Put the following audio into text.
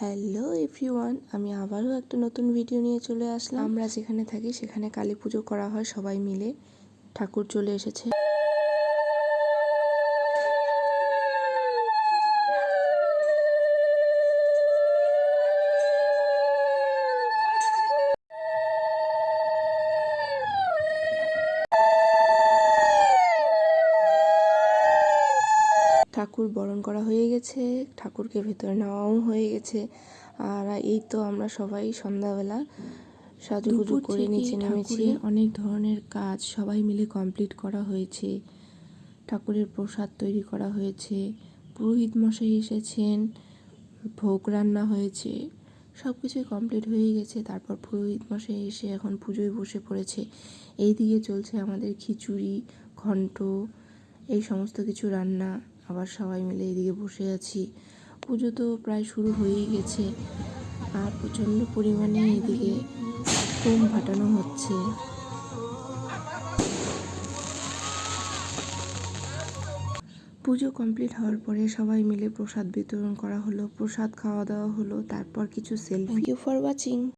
Hello everyone আমি আবারও একটা নতুন ভিডিও নিয়ে চলে আসলাম। আমরা যেখানে থাকি, সেখানে কালী পুজো করা হয় সবাই মিলে। ঠাকুর চলে এসেছে। ঠাকুর বরণ করা হয়ে গেছে ঠাকুরকে ভেতরে নেওয়াও হয়ে গেছে। আর এই তো আমরা সবাই সন্ধ্যাবেলা সাজুগুজু করে নিচে নেমেছি। অনেক ধরনের কাজ সবাই মিলে কমপ্লিট করা হয়েছে। ঠাকুরের প্রসাদ তৈরি করা হয়েছে পুরোহিত মশাই এসেছেন ভোগ রান্না হয়েছে সব কিছুই কমপ্লিট হয়ে গেছে। তারপর পুরোহিত মশাই এসে এখন পুজোয় বসে পড়েছে। এই দিকে চলছে আমাদের খিচুড়ি ঘন্ট এই সমস্ত কিছু রান্না। আবার সবাই মিলে এদিকে বসে আছি। পুজো তো প্রায় শুরু হয়েই গেছে। আর প্রচণ্ড পরিমাণে এদিকে বোম ফাটানো হচ্ছে। পুজো কমপ্লিট হওয়ার পরে সবাই মিলে প্রসাদ বিতরণ করা হলো, প্রসাদ খাওয়া দাওয়া হলো, তারপর কিছু সেলফি। You for watching